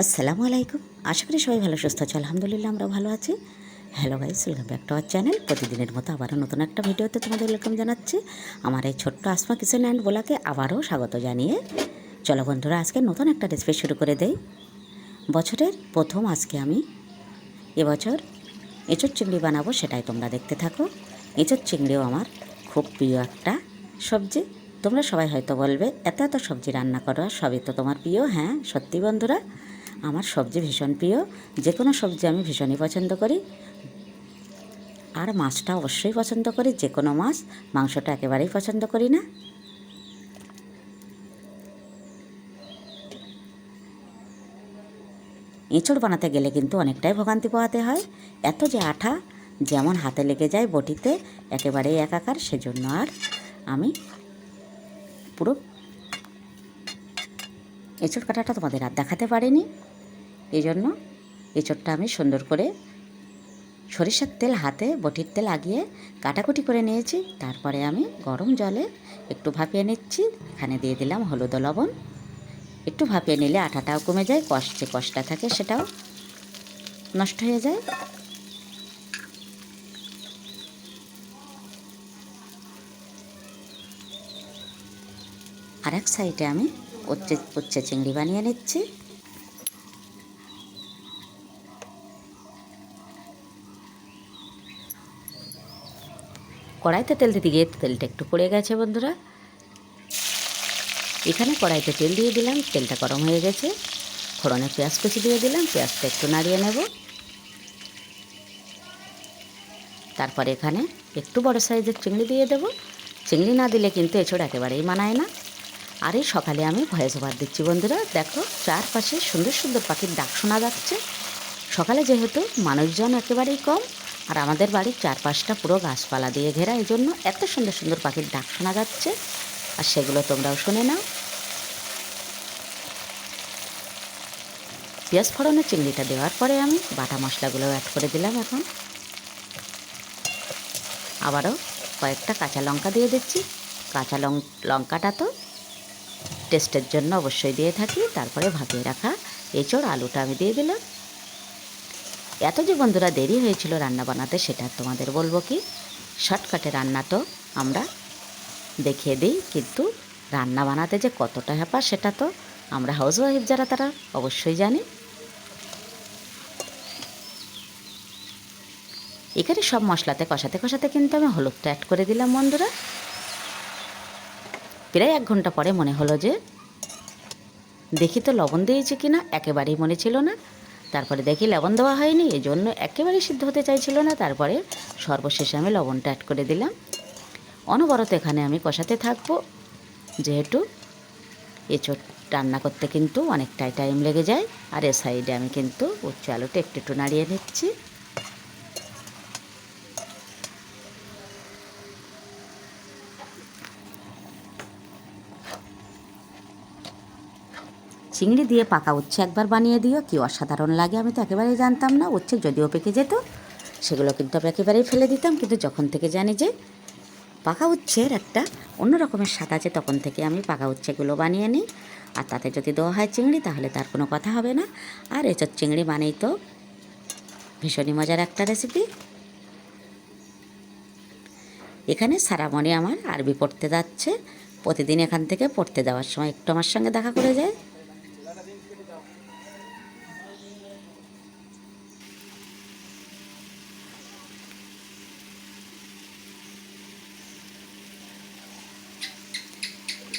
আসসালামু আলাইকুম। আশা করি সবাই ভালো, সুস্থ আছে। আলহামদুলিল্লাহ আমরা ভালো আছি। Hello guys welcome back to our channel প্রতিদিনের মতো আবারও নতুন একটা ভিডিওতে তোমাদের ওয়েলকাম জানাচ্ছি। আমার এই ছোট্ট আসমা কিচেন অ্যান্ড বোলাকে আবারও স্বাগত জানিয়ে। চলো বন্ধুরা, আজকে নতুন একটা রেসিপি শুরু করে দেই। বছরের প্রথম আজকে আমি এবছর এঁচোর চিংড়ি বানাবো, সেটাই তোমরা দেখতে থাকো। এঁচোর চিংড়িও আমার খুব প্রিয় একটা সবজি। তোমরা সবাই হয়তো বলবে, এত এত সবজি রান্না করো, সবই তো তোমার প্রিয়। হ্যাঁ সত্যি বন্ধুরা আমার সবজি ভীষণ প্রিয়, যে কোনো সবজি আমি ভীষণই পছন্দ করি। আর মাছটা অবশ্যই পছন্দ করি, যে কোনো মাছ, মাংসটা একেবারেই পছন্দ করি না। এঁচড় বানাতে গেলে কিন্তু অনেকটাই ভোগান্তি পোহাতে হয়। এত যে আঠা, যেমন হাতে লেগে যায় বটিতে, একেবারেই একাকার, সেজন্য আর আমি পুরো এঁচড় কাটাটা তোমাদের আর দেখাতে পারিনি। এই জন্য এঁচড়টা আমি সুন্দর করে সরিষার তেল হাতে বটির তেল লাগিয়ে কাটাকুটি করে নিয়েছি। তারপরে আমি গরম জলে একটু ভাপিয়ে নিচ্ছি। এখানে দিয়ে দিলাম হলুদ লবণ। একটু ভাপিয়ে নিলে আটাটাও কমে যায়, কষ যে কষটা থাকে সেটাও নষ্ট হয়ে যায়। আর এক সাইডে আমি উচ্ছে উচ্ছে চিংড়ি বানিয়ে নিচ্ছি। কড়াইতে তেল দিতে গিয়ে তেলটা একটু পড়ে গেছে বন্ধুরা। এখানে কড়াইতে তেল দিয়ে দিলাম, তেলটা গরম হয়ে গেছে। ফোড়নে পেঁয়াজ কুচি দিয়ে দিলাম, পেঁয়াজটা একটু নাড়িয়ে নেব। তারপরে এখানে একটু বড় সাইজের চিংড়ি দিয়ে দেবো। চিংড়ি না দিলে কিন্তু এছাড় একেবারেই মানায় না। আর এই সকালে আমি ভয়েস ওভার দিচ্ছি বন্ধুরা। দেখো, চারপাশে সুন্দর সুন্দর পাখির ডাক শোনা যাচ্ছে। সকালে যেহেতু মানুষজন একেবারেই কম, আর আমাদের বাড়ির চারপাশটা পুরো গাছপালা দিয়ে ঘেরা এই জন্য এত সুন্দর সুন্দর পাখির ডাক শোনা যাচ্ছে। আর সেগুলো তোমরাও শুনে নাও। পেঁয়াজ ফোড়নে চিংড়িটা দেওয়ার পরে আমি বাটা মশলাগুলো অ্যাড করে দিলাম এখন। আবারও কয়েকটা কাঁচা লঙ্কা দিয়ে দিচ্ছি। কাঁচা লঙ্কাটা তো টেস্টের জন্য অবশ্যই দিয়ে থাকি, তারপরে ভাপিয়ে রাখা এঁচড়, আলুটা আমি দিয়ে দিলাম। এত যে বন্ধুরা দেরি হয়েছিল রান্না বানাতে, সেটা তোমাদের বলব কি? শর্টকাটে রান্না তো আমরা দেখিয়ে দিই, কিন্তু রান্না বানাতে যে কতটা হ্যাপা, সেটা তো আমরা হাউস ওয়াইফ যারা, তারা অবশ্যই জানি। এখানে সব মশলাতে কষাতে কষাতে কিন্তু আমি হলুদটা অ্যাড করে দিলাম, বন্ধুরা। প্রায় এক ঘণ্টা পরে মনে হলো যে দেখি তো লবণ দিয়েছি কি না একেবারেই মনে ছিল না। তারপরে দেখি লবণ দেওয়া হয়নি এই জন্য একেবারেই সিদ্ধ হতে চাইছিল না। তারপরে সর্বশেষে আমি লবণটা অ্যাড করে দিলাম। অনবরত এখানে আমি কষাতে থাকব। যেহেতু এঁচোড় রান্না করতে কিন্তু অনেকটাই টাইম লেগে যায়, আর এ সাইডে আমি কিন্তু উচ্চ আলুটা একটু একটু নাড়িয়ে নিচ্ছি। চিংড়ি দিয়ে পাকা উচ্ছে একবার বানিয়ে দিও। কি অসাধারণ লাগে, আমি তো একেবারেই জানতাম না। উচ্ছে যদিও পেকে যেত, সেগুলো কিন্তু আমি একেবারেই ফেলে দিতাম। কিন্তু যখন থেকে জানি যে পাকা উচ্ছের একটা অন্য রকমের স্বাদ আছে, তখন থেকে আমি পাকা উচ্ছেগুলো বানিয়ে নিই। আর তাতে যদি দেওয়া হয় চিংড়ি, তাহলে তার কোনো কথা হবে না। আর এসব চিংড়ি মানেই তো ভীষণই মজার একটা রেসিপি। এখানে সারামণি আমার আরবি পড়তে যাচ্ছে। প্রতিদিন এখান থেকে পড়তে যাওয়ার সময় একটু আমার সঙ্গে দেখা করে যায়।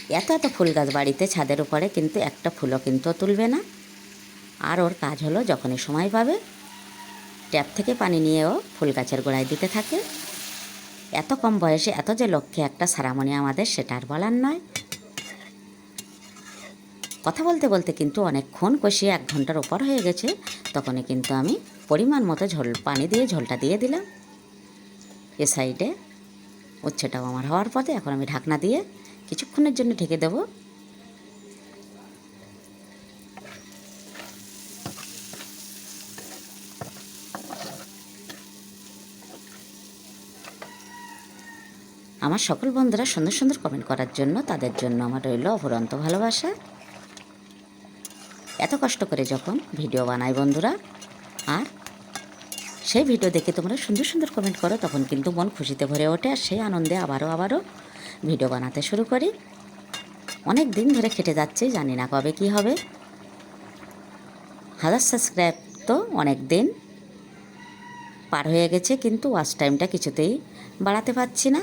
এত এত ফুল গাছ বাড়িতে ছাদের উপরে কিন্তু একটা ফুলও কিন্তু তুলবে না। আর ওর কাজ হলো যখনই সময় পাবে, ট্যাপ থেকে পানি নিয়েও ফুল গাছের গোড়ায় দিতে থাকে। এত কম বয়সে এত যে লক্ষ্যে একটা সারামণি আমাদের, সেটা আর বলার নয়। কথা বলতে বলতে কিন্তু অনেকক্ষণ কষিয়ে এক ঘণ্টার ওপর হয়ে গেছে। তখনই কিন্তু আমি পরিমাণ মতো ঝোল, পানি দিয়ে ঝোলটা দিয়ে দিলাম। এ সাইডে উচ্ছেটাও আমার হওয়ার পথে, এখন আমি ঢাকনা দিয়ে কিছুক্ষণের জন্য ঢেকে দেব। আমার সকল বন্ধুরা সুন্দর সুন্দর কমেন্ট করার জন্য তাদের জন্য আমার রইল অফুরন্ত ভালোবাসা। এত কষ্ট করে যখন ভিডিও বানাই বন্ধুরা, আর সেই ভিডিও দেখে তোমরা সুন্দর সুন্দর কমেন্ট করো, তখন কিন্তু মন খুশিতে ভরে ওঠে, আর সেই আনন্দে আবারও আবারও ভিডিও বানাতে শুরু করি। অনেক দিন ধরে খেটে যাচ্ছে, জানি না কবে কি হবে। হাজার সাবস্ক্রাইব তো অনেক দিন। পার হয়ে গেছে, কিন্তু ওয়াচ টাইমটা কিছুতেই বাড়াতে পারছি না।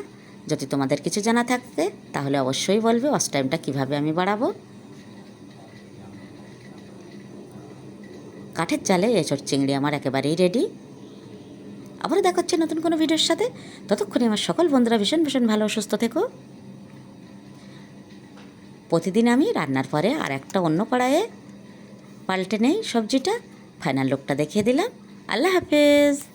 যদি তোমাদের কিছু জানা থাকতে তাহলে অবশ্যই বলবে ওয়াচ টাইমটা কীভাবে আমি বাড়াবো। কাঠের চালে এঁচড় চিংড়ি আমার একেবারেই রেডি আবারও দেখা হচ্ছে নতুন কোনো ভিডিওর সাথে। ততক্ষণে আমার সকল বন্ধুরা ভীষণ ভীষণ ভালো, সুস্থ থেকো। প্রতিদিন আমি রান্নার পরে আর একটা অন্য কড়াইয়ে পাল্টে নেই সবজিটা। ফাইনাল লোকটা দেখিয়ে দিলাম। আল্লাহ হাফেজ।